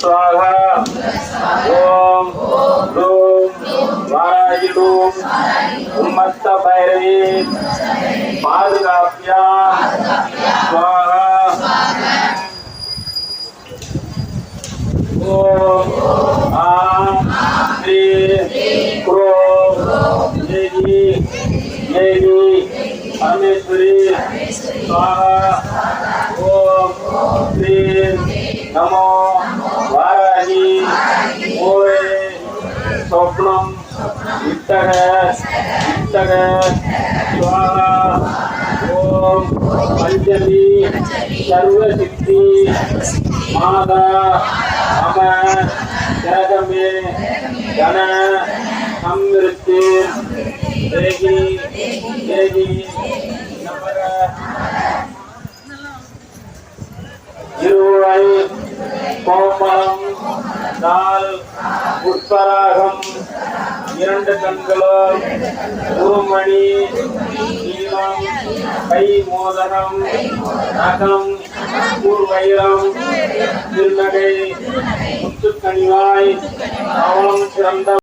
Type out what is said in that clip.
स्वाहा। ओम ह्रूम वाराजिडूम उम्मत्त भैरवी। पादुकाभ्या स्वाहा। ओम आम श्री क्रोम देवी देवी परमेश्वरी। स्वाहा। ओम, श्री, नमो ஆரணி ஊழல் சொப்னம் இத்தக இத்தக சுவாகா ஓம் பஞ்சமி சர்வ சித்தி மாதா அம ஜகமே கண சம்மிருத்து தேகி தேகி நமர இருவரை கோமலம் நாள் புஷ்பராகம் இரண்டு கண்களோ உருமணி நீளம் கை மோதகம் நகம் கூர்வயிரம் திருநகை முத்துக்கணிவாய் அவலம் சிறந்த